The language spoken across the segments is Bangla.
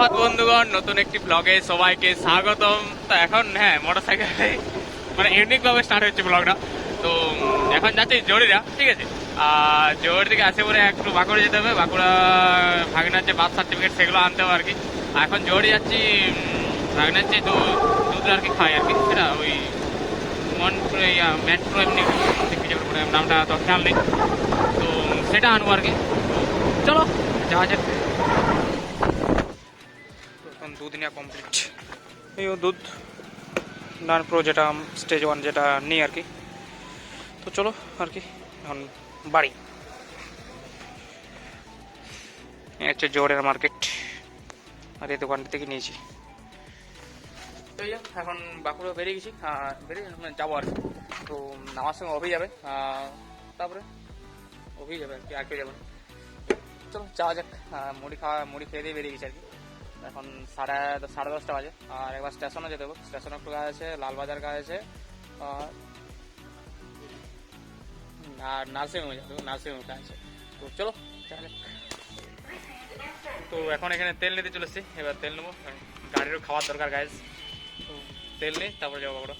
সুপ্রভাত বন্ধুগণ। নতুন একটি ব্লগে সবাইকে স্বাগতম। তো এখন হ্যাঁ মোটর সাইকেলে মানে ইউনিক ভাবে স্টার্ট হচ্ছে ব্লগটা। তো এখন যাচ্ছি জোরিরা ঠিক আছে? আর জোর থেকে আসে পরে একটু বাঁকুড়া যেতে হবে। বাঁকুড়া ভাগনার যে বার্থ সার্টিফিকেট সেগুলো আনতে হবে আর কি। আর এখন জোরে যাচ্ছি ভাগনার যে দুধ আর কি খাই আর কি, সেটা ওই মন ম্যাট প্রো এমনি নামটা তো খেয়াল নেই। তো সেটা আনব আর কি। চলো, যাওয়া এখন দুধ নেওয়া কমপ্লিট এই দুধ নান প্রো যেটা স্টেজ ওয়ান যেটা নিই আর কি। তো চলো আর কি, এখন বাড়ি। হচ্ছে জোরের মার্কেট আর এই দোকানটা থেকে নিয়েছি। এখন বাঁকুড়া বেরিয়ে গেছি। বেরিয়ে যাব আর তো আমার সঙ্গে অভি যাবে। তারপরে অভি যাবে আর কি, আর কেউ যাবে চলো, যাওয়া যাক। মুড়ি খাওয়া, মুড়ি খেয়ে দিয়ে বেরিয়ে গেছি আর কি। এখন সাড়ে সাড়ে দশটা বাজে। আর একবার স্টেশনে যেতে হবে। স্টেশনে একটু কাজ আছে, লালবাজার কাজ আছে, আর নার্সিংহোমে যেতে হবে নার্সিংহোমে কাজ আছে। তো চলো তো এখন এখানে তেল নিতে চলেছি। এবার তেল নেব। গাড়িরও খাওয়ার দরকার গাইজ তো তেল নিই, তারপরে যাব বাবুরা।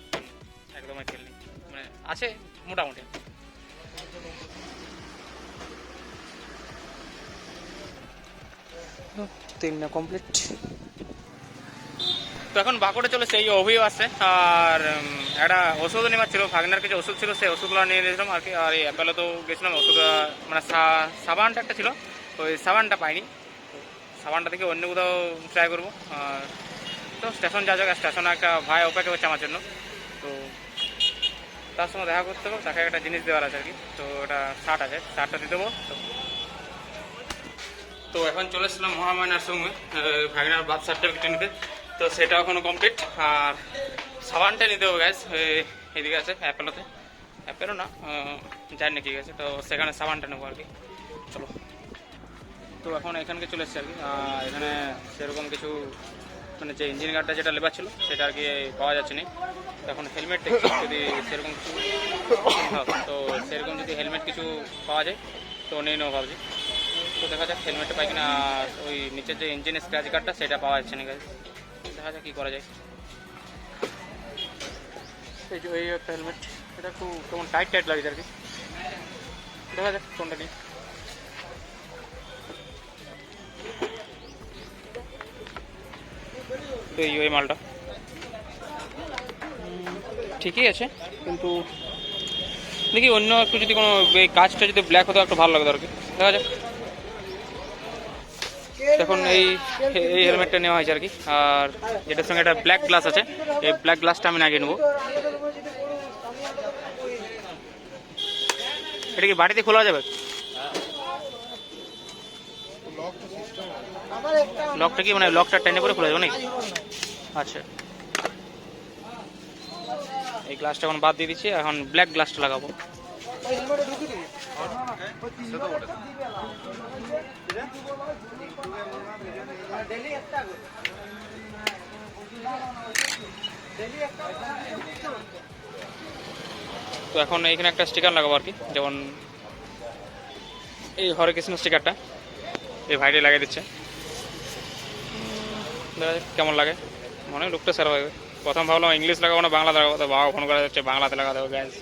একদমই তেল নেই। মানে আছে মোটামুটি। তেল না কমপ্লিট তো এখন বাঁকুড়ে চলেছে এই অভিও আছে, আর একটা ওষুধ নেওয়ার ছিল, ভাগনার কিছু ওষুধ ছিল, সেই ওষুধগুলো নিয়ে নিয়েছিলাম, আর কি, আর এই অ্যাপেলে তো গেছিলাম, ওষুধ মানে সাবানটা একটা ছিল, ওই সাবানটা পাইনি। সাবানটা থেকে অন্য কোথাও ট্রাই করব, আর তো স্টেশন যা যাক স্টেশনে একটা ভাই অপেক্ষা করছে আমার জন্য। তো তার সঙ্গে দেখা করতে হবে, তাকে একটা জিনিস দেওয়ার আছে আর কি, তো ওটা শার্ট আছে শার্টটা দিয়ে দেবো। তো তো এখন চলে এসেছিলাম মহামায়নার সঙ্গে ভাগনার বার্থ সার্টিফিকেট নিতে তো সেটা এখনও কমপ্লিট আর সাবানটা নিতে হবে গ্যাস এদিকে আছে, অ্যাপেলোতে। অ্যাপেলো না জানি না কি গেছে তো সেখানে সাবানটা নেব আর কি। চলো। তো এখন এখানকে চলে এসেছি আর কি। এখানে সেরকম কিছু মানে যে ইঞ্জিন গার্ডটা যেটা লেবার ছিল, সেটা আর কি পাওয়া যাচ্ছে না। এখন হেলমেট যদি সেরকম কিছু, তো সেরকম যদি হেলমেট কিছু পাওয়া যায়, তো নিয়ে নেব ভাবছি। তো দেখা যাক হেলমেটটা পাই কিনা আর ওই নিচের যে ইঞ্জিন স্ক্র্যাচ কার্ডটা সেটা পাওয়া যাচ্ছে না guys। দেখা যাক কী করা যায়। এই যে, এই একটা হেলমেট এটা একটু কেমন টাইট টাইট লাগছে আর কি। দেখা যাক কোনটা নিই। তো এই ওই মালটা। ঠিকই আছে, কিন্তু দেখি অন্য একটু যদি কোনো, এই কাজটা যদি ব্ল্যাক হতো, একটু ভালো লাগতো আর কি। দেখা যাক। এখন এই এই হেলমেটটা নেওয়া হয়েছে আর কি। আর এটার সঙ্গে একটা ব্ল্যাক গ্লাস আছে। এই ব্ল্যাক গ্লাসটা আমি লাগিয়ে নেব। এটা কি বাড়িতে খোলা যাবে? লকটা কি মানে লকটা টেনে করে খোলা যাবে নাকি? আচ্ছা। এই গ্লাসটা এখন বাদ দিয়ে দিচ্ছি। এখন ব্ল্যাক গ্লাসটা লাগাবো। তো এখন এখানে একটা স্টিকার লাগাবো আর কি, যেমন এই হরে কৃষ্ণ স্টিকারটা এই ভাইটি লাগিয়ে দিচ্ছে। কেমন লাগে। মনে হয় লুকটা সেরা হবে। প্রথম ভাবলাম ইংলিশ লাগাবো না বাংলা লাগাবো, তো বাবা ফোন করা যাচ্ছে বাংলাতে লাগাতে হবে গ্যাস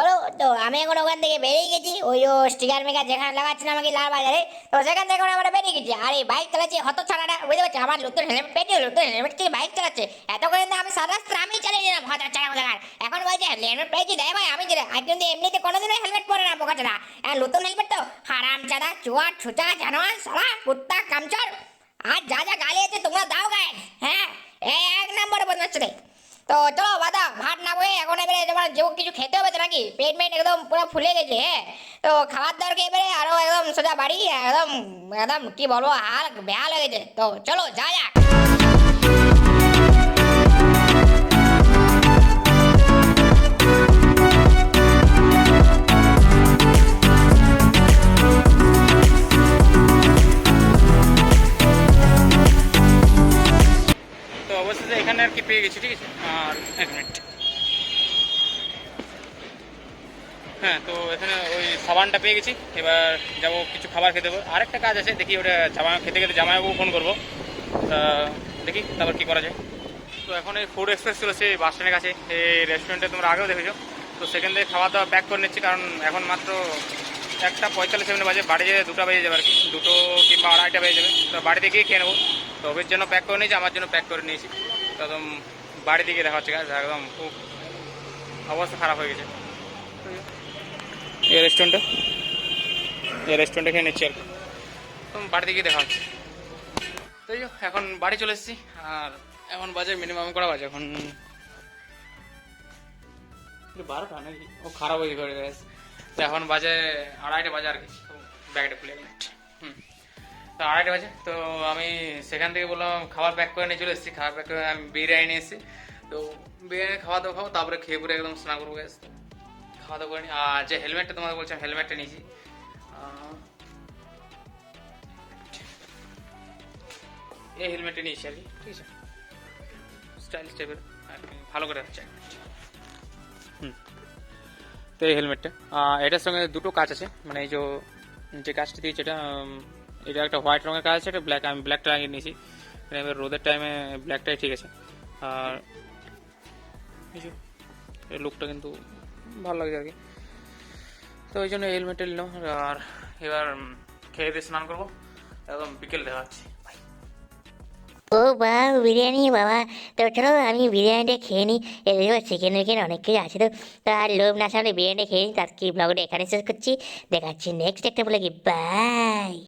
চলো, তো আমি এখন ওখান থেকে বেরিয়ে গেছি। ওই ও স্টিকার মেকার যেখানে লাগাচ্ছিলাম আমাকে লাল বাজারে, তো সেখান থেকে আমরা বেরিয়ে গেছি। আর এই বাইক চালাচ্ছি হত ছাড়াটা বুঝতে পারছি? আমার নতুন হেলমেট পেটে নতুন হেলমেট কি বাইক চালাচ্ছে। এত করে আমি সারা রাস্তা আমি চালিয়ে নিলাম হত ছাড়া এখন বলছে হেলমেট পেয়েছি দেয় ভাই, আমি দিলে আর কিন্তু এমনিতে কোনোদিনও হেলমেট পরে না, বোকা চাদা। নতুন হেলমেট তো, হারাম চাদা চুয়া ছুচা, জানোয়ার সারা কুত্তা, কামচর। আর যা যা গালি আছে তোমরা দাও গায়ে হ্যাঁ? এক নম্বরে বদমাচ্ছে তো চলো বাদা, ভাত না বয়ে এখন এবারে তোমার যে কিছু খেতে হবে তো নাকি? পেট মেট একদম পুরো ফুলে গেছে হ্যাঁ? তো খাবার দাবারকে এবারে আরও একদম সোজা বাড়ি, একদম একদম কি বলব, হাল বেহাল হয়ে গেছে। তো চলো যা যাক। অবশেষে এখানে আর কি পেয়ে গেছি, ঠিক আছে? আর এক মিনিট। হ্যাঁ তো এখানে ওই সাবানটা পেয়ে গেছি। এবার যাব কিছু খাবার খেতে। দেবো আরেকটা কাজ আছে, দেখি ওটা জামা খেতে খেতে জামাইবাবু ফোন করব। তা দেখি তারপর কী করা যায়। তো এখন এই ফুড এক্সপ্রেস চলেছে বাস স্ট্যান্ডের কাছে। এই রেস্টুরেন্টে তোমরা আগেও দেখেছ। তো সেখান থেকে খাওয়া দাওয়া প্যাক করে নিচ্ছি, কারণ এখন মাত্র একটা পঁয়তাল্লিশ মিনিট বাজে। বাড়ি যেতে দুটো বেজে যাবে আর কি। দুটো কিংবা আড়াইটা বেজে যাবে। তো বাড়িতে গিয়ে খেয়ে নেব। তো ওদের জন্য প্যাক করে নিয়েছি আমার জন্য প্যাক করে নিয়েছি। তো একদম বাড়িতে গিয়ে দেখা হচ্ছে একদম খুব অবস্থা খারাপ হয়ে গেছে। এই রেস্টুরেন্টে এই রেস্টুরেন্টে খেয়ে নিচ্ছি আর কি। তো বাড়িতে গিয়ে দেখা হচ্ছে। তো এখন বাড়ি চলে এসেছি আর এখন বাজে মিনিমাম করা বাজে এখন? বারোটা নাকি? ও খারাপ হয়ে গেছে এখন বাজে আড়াইটা বাজে আর কি ব্যাগটা খুলে হুম তো আড়াইটা বাজে। তো আমি সেখান থেকে বললাম, খাবার প্যাক করে নিয়ে চলে এসেছি। খাবার প্যাক করে আমি বিরিয়ানি নিয়ে এসেছি। তো বিরিয়ানি, খাওয়া দাওয়া খাব, তারপরে খেয়ে পরে একদম স্নান করব খাওয়া দাওয়া করে আর যে হেলমেটটা তোমাকে বলছিলাম হেলমেটটা নিয়েছি। এই হেলমেটটা নিয়েছি আর কি। ঠিক আছে। স্টাইলিশ টাইপের ভালো করে হচ্ছে। হুম। তো এই হেলমেটটা এটার সঙ্গে দুটো কাজ আছে। মানে এই যে যে কাজটা দিয়েছে এটা এটা একটা হোয়াইট রঙের কাজ আছে, এটা ব্ল্যাক আমি ব্ল্যাকটা লাগিয়ে নিয়েছি। এবার রোদের টাইমে ব্ল্যাকটাই ঠিক আছে। আর লুকটা কিন্তু ভালো লাগে আর কি। তো ওই জন্য হেলমেটটা নিলাম। আর এবার খেয়ে দিয়ে স্নান করব। একদম বিকেল দেখা যাচ্ছে ও বা বিরিয়ানি, বাবা। তো চলো, আমি বিরিয়ানিটা খেয়ে নিই। এদিকে চিকেন উইকেন অনেক কিছু আছে তো। তার লোভ না সামনে বিরিয়ানিটা খেয়ে নিই। তার কি ব্লগটা এখানে শেষ করছি। দেখাচ্ছি নেক্সট একটা বলে কি বাই